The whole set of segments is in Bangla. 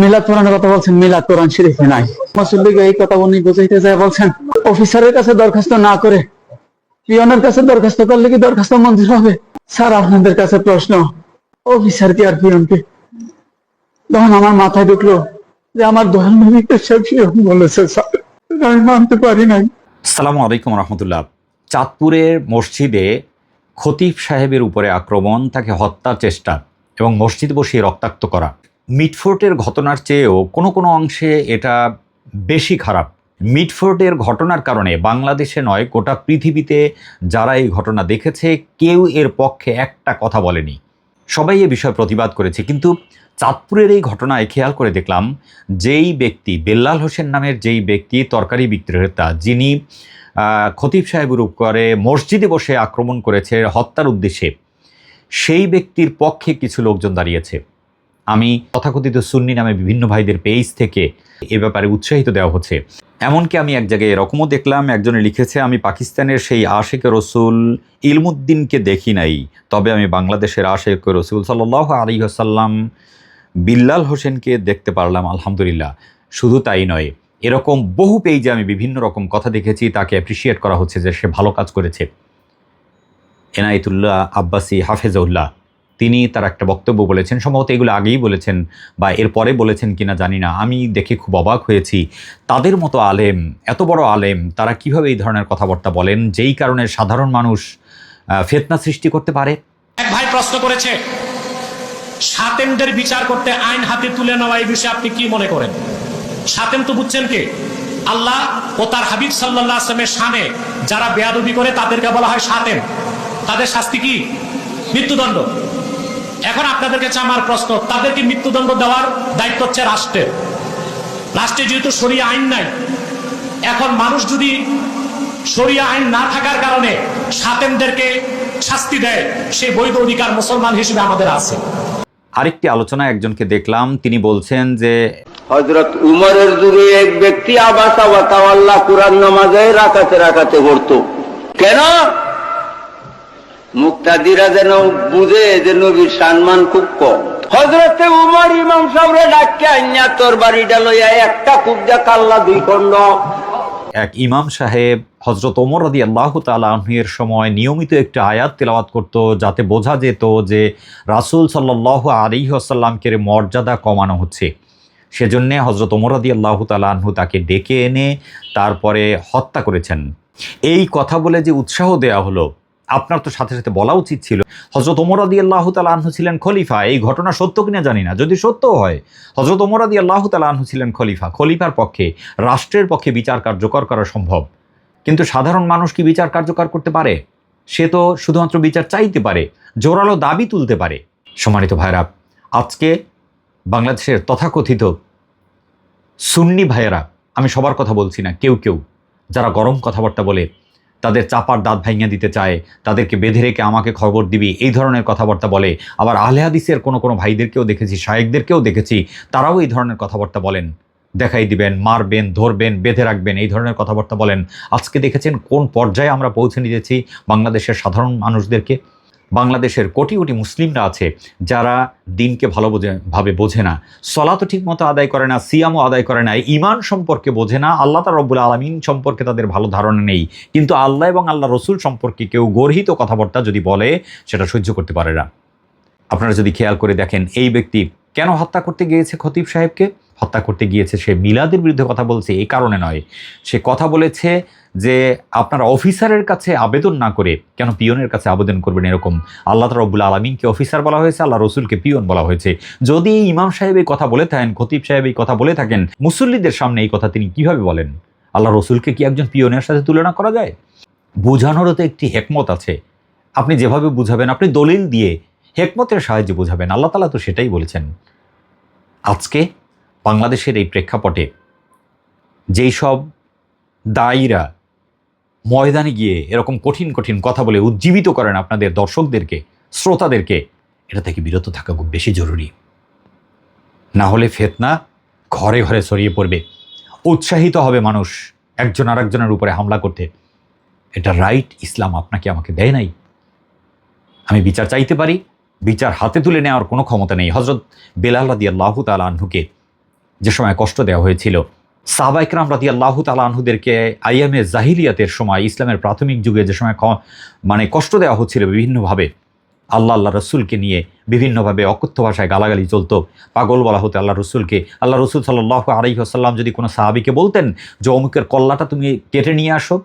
মিলাদ কোরআনের কথা বলছেন, মিলাদ কোরআন শরীফে নাই। মাসুল্লিকে এই কথা উনি বুঝাইতে যায়, বলছেন, অফিসারের কাছে দরখাস্ত না করে, পিয়নের কাছে দরখাস্ত করলে কি দরখাস্ত মঞ্জুর হবে? স্যার, আপনাদের কাছে প্রশ্ন, অফিসার কি আর পিয়নকে? তখন আমার মাথায় ঢুকলো যে আমার দোহান নবীকে সে পিয়ন বলেছে, স্যার। আমি মানতে পারি নাই। সালামু আলাইকুম রহমতুল্লাহ। চাঁদপুরের মসজিদে খতিব সাহেবের উপরে আক্রমণ, তাকে হত্যার চেষ্টা এবং মসজিদ বসিয়ে রক্তাক্ত করা। মিটফোর্টের ঘটনার চেয়েও কোনো কোনো অংশে এটা বেশি খারাপ। মিটফোর্টের ঘটনার কারণে বাংলাদেশে নয়, গোটা পৃথিবীতে যারা এই ঘটনা দেখেছে, কেউ এর পক্ষে একটা কথা বলেনি। সবাই এ বিষয়ে প্রতিবাদ করেছে, কিন্তু চাঁদপুরের এই ঘটনায় খেয়াল করে দেখলাম, যেই ব্যক্তি, বেল্লাল হোসেন নামের যেই ব্যক্তি, তরকারি বিক্রেতা, যিনি খতিব সাহেবের উপরে মসজিদে বসে আক্রমণ করেছে, হত্যার উদ্দেশ্যে, সেই ব্যক্তির পক্ষে কিছু লোকজন দাঁড়িয়েছে। আমি তথাকথিত সুন্নি নামে বিভিন্ন ভাইদের পেজ থেকে এ ব্যাপারে উৎসাহিত দেওয়া হচ্ছে। এমনকি আমি এক জায়গায় এরকমও দেখলাম, একজনে লিখেছে, আমি পাকিস্তানের সেই আশেক রসুল ইলমুদ্দিনকে দেখি নাই। তবে আমি বাংলাদেশের আশেক রসুল সাল্লাহ আলী আসাল্লাম বিল্লাল হোসেনকে দেখতে পারলাম, আলহামদুলিল্লাহ। শুধু তাই নয়, এরকম বহু পেজে আমি বিভিন্ন রকম কথা দেখেছি, তাকে অ্যাপ্রিসিয়েট করা হচ্ছে যে সে ভালো কাজ করেছে। এনায়েতুল্লাহ আব্বাসি হাফেজউল্লাহ। তিনি তার একটা বক্তব্য বলেছেন, সম্ভবত এগুলো আগেই বলেছেন বা এরপরে বলেছেন কিনা জানি না। আমি দেখে খুব অবাক হয়েছি। তাদের মতো আলেম, এত বড় আলেম, তারা কীভাবে এই ধরনের কথাবার্তা বলেন? যেই কারণে সাধারণ মানুষ ফেতনা সৃষ্টি করতে পারে? এক ভাই প্রশ্ন করেছে, সাতেমদের বিচার করতে আইন হাতে তুলে নেওয়া এই বিষয়ে আপনি কি মনে করেন? সাতেম তো বুঝছেন কে? আল্লাহ ও তার হাবিব সাল্লাহ আসলামের সামনে যারা বেয়াদবি করে, তাদেরকে বলা হয় সাতেম। তাদের শাস্তি কি? মৃত্যুদণ্ড। এখন আপনাদের কাছে আমার প্রশ্ন তাদেরকে মৃত্যুদণ্ড দেওয়ার দায়িত্ব হচ্ছে রাষ্ট্রের। রাষ্ট্রে যেহেতু সরিয়ে আইন নাই এখন মানুষ যদি সরিয়া আইন না থাকার কারণে সাতেমদেরকে শাস্তি দেয় সেই বৈধ অধিকার মুসলমান হিসেবে আমাদের আছে। আরেকটি আলোচনা একজনকে দেখলাম তিনি বলছেন যে হজরত উমরের যুগে এক ব্যক্তি আবাস আল্লাহ কুরআন নামাজে রাখাতে রাখাতে পড়তো। কেন? মুক্তাদিরা যেন বুঝে যে নবীর সম্মান খুব কম। হজরতে উমর ইমাম সাহেবরে ডাক্কে আইনা তোর বাড়িটা লইয়া একটা কুবজা কাল্লা দুই খণ্ড। এক ইমাম সাহেব হজরত ওমর রাদি আল্লাহ তালাহের সময় নিয়মিত একটি আয়াত তেলাওয়াত করত, যাতে বোঝা যেত যে রাসুল সাল্লাহ আলী আসাল্লামকে মর্যাদা কমানো হচ্ছে। সেজন্যে হজরত ওমর রাদি আল্লাহ তালাহু তাকে ডেকে এনে তারপরে হত্যা করেছেন। এই কথা বলে যে উৎসাহ দেয়া হলো আপনার তো সাথে সাথে বলা উচিত ছিল। হজরত ওমর আদি আল্লাহ তালাহু ছিলেন খলিফা। এই ঘটনা সত্য কিনা জানি না। যদি সত্য হয় হজরত ওমর আদি আল্লাহ তালাহু ছিলেন খলিফা। খলিফার পক্ষে, রাষ্ট্রের পক্ষে বিচার কার্যকর করা সম্ভব। কিন্তু সাধারণ মানুষ কি বিচার কার্যকর করতে পারে? সে তো শুধুমাত্র বিচার চাইতে পারে, জোরালো দাবি তুলতে পারে। সম্মানিত ভাইরা আজকে বাংলাদেশের তথাকথিত সুন্নি ভাইয়েরা, আমি সবার কথা বলছি না, কেউ কেউ, যারা গরম কথাবার্তা বলে তাদের চাপার দাঁত ভাঙিয়ে দিতে চায়, তাদেরকে বেঁধে রেখে আমাকে খবর দিবি, এই ধরনের কথাবার্তা বলে। আবার আহলে হাদিসের কোনো কোনো ভাইদেরকেও দেখেছি শায়েকদেরকেও দেখেছি, তারাও এই ধরনের কথাবার্তা বলেন। দেখাই দিবেন, মারবেন, ধরবেন, বেঁধে রাখবেন, এই ধরনের কথাবার্তা বলেন। আজকে দেখেছেন কোন পর্যায়ে আমরা পৌঁছে নিয়েছি বাংলাদেশের সাধারণ মানুষদেরকে? বাংলাদেশের কোটি কোটি মুসলিমরা আছে যারা দিনকে ভালো বোঝে, ভাবে বোঝে না। সলাতো ঠিক মতো আদায় করে না, সিয়ামও আদায় করে না ইমান সম্পর্কে বোঝে না, আল্লাহ তার রব্বুল আলমিন সম্পর্কে তাদের ভালো ধারণা নেই। কিন্তু আল্লাহ এবং আল্লাহ রসুল সম্পর্কে কেউ গর্হিত কথাবার্তা যদি বলে, সেটা সহ্য করতে পারে না। আপনারা যদি খেয়াল করে দেখেন, এই ব্যক্তি কেন হত্যা করতে গিয়েছে খতিব সাহেবকে? হত্যা করতে গিয়েছে, সে মিলাদের বিরুদ্ধে কথা বলছে, এই কারণে নয়। সে কথা বলেছে যে আপনারা অফিসারের কাছে আবেদন না করে কেন পিয়নের কাছে আবেদন করবেন এরকম? আল্লাহ রব্বুল আলমিনকে অফিসার বলা হয়েছে, আল্লাহ রসুলকে পিয়ন বলা হয়েছে। যদি ইমাম সাহেব এই কথা বলে থাকেন, খতিব সাহেব এই কথা বলে থাকেন, মুসল্লিদের সামনে এই কথা তিনি কীভাবে বলেন? আল্লাহ রসুলকে কি একজন পিয়নের সাথে তুলনা করা যায়? বোঝানোরও তো একটি হেকমত আছে। আপনি যেভাবে বুঝাবেন, আপনি দলিল দিয়ে হেকমতের সাহায্যে বোঝাবেন। আল্লাহ তালা তো সেটাই বলেছেন। আজকে বাংলাদেশের এই প্রেক্ষাপটে যেই সব দায়ীরা ময়দানে গিয়ে এরকম কঠিন কঠিন কথা বলে উজ্জীবিত করেন আপনাদের দর্শকদেরকে, শ্রোতাদেরকে, এটা থেকে বিরত থাকা খুব বেশি জরুরি। না হলে ফেতনা ঘরে ঘরে ছড়িয়ে পড়বে। উৎসাহিত হবে মানুষ একজন আরেকজনের উপরে হামলা করতে। এটা রাইট, ইসলাম আপনাকে আমাকে দেয় নাই। আমি বিচার চাইতে পারি, বিচার হাতে তুলে নেওয়ার কোনো ক্ষমতা নেই। হজরত বেলাল রাদি আল্লাহ তালাহুকে যে সময় কষ্ট দেওয়া হয়েছিল। সাহবাইকরাম রাতি আল্লাহ তালাহুদেরকে আইএমএ জাহিলিয়াতের সময়, ইসলামের প্রাথমিক যুগে যে সময় মানে কষ্ট দেওয়া হচ্ছিল বিভিন্নভাবে, আল্লাহ আল্লাহ রসুলকে নিয়ে বিভিন্নভাবে অকথ্য ভাষায় গালাগালি চলত। পাগল বলা হতো আল্লাহ রসুলকে। আল্লাহ রসুল সাল্লাহ আলাইসাল্লাম যদি কোনো সাহাবিকে বলতেন যে, অমুকের কল্লাটা তুমি কেটে নিয়ে আসো।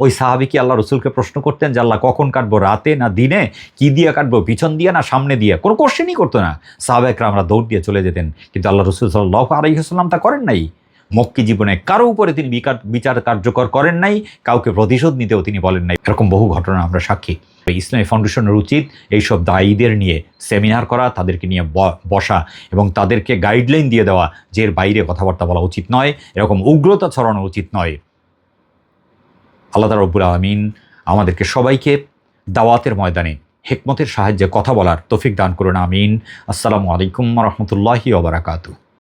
ওই সাহাবি কি আল্লাহ রসুলকে প্রশ্ন করতেন যে আল্লাহ কখন কাটবো, রাতে না দিনে? কি দিয়ে কাটবো, পিছন দিয়ে না সামনে দিয়ে? কোনো কোশ্চেনই করতো না। সাহাবেকরা আমরা দৌড় দিয়ে চলে যেতেন। কিন্তু আল্লাহ রসুল সাল্লাহ আলাইসাল্লাম তা করেন নাই। মক্কি জীবনে কারও উপরে তিনি বিকার বিচার কার্যকর করেন নাই। কাউকে প্রতিশোধ নিতেও তিনি বলেন নাই। এরকম বহু ঘটনা আমরা সাক্ষী। ইসলামী ফাউন্ডেশনের উচিত এইসব দায়ীদের নিয়ে সেমিনার করা, তাদেরকে নিয়ে বসা এবং তাদেরকে গাইডলাইন দিয়ে দেওয়া, যে এর বাইরে কথাবার্তা বলা উচিত নয়। এরকম উগ্রতা ছড়ানো উচিত নয়। আল্লাহ রব্বুল আলমিন আমাদেরকে সবাইকে দাওয়াতের ময়দানে হেকমতের সাহায্যে কথা বলার তৌফিক দান করুন, আমিন। আসসালামু আলাইকুম রহমতুল্লাহি ওবরাকাতু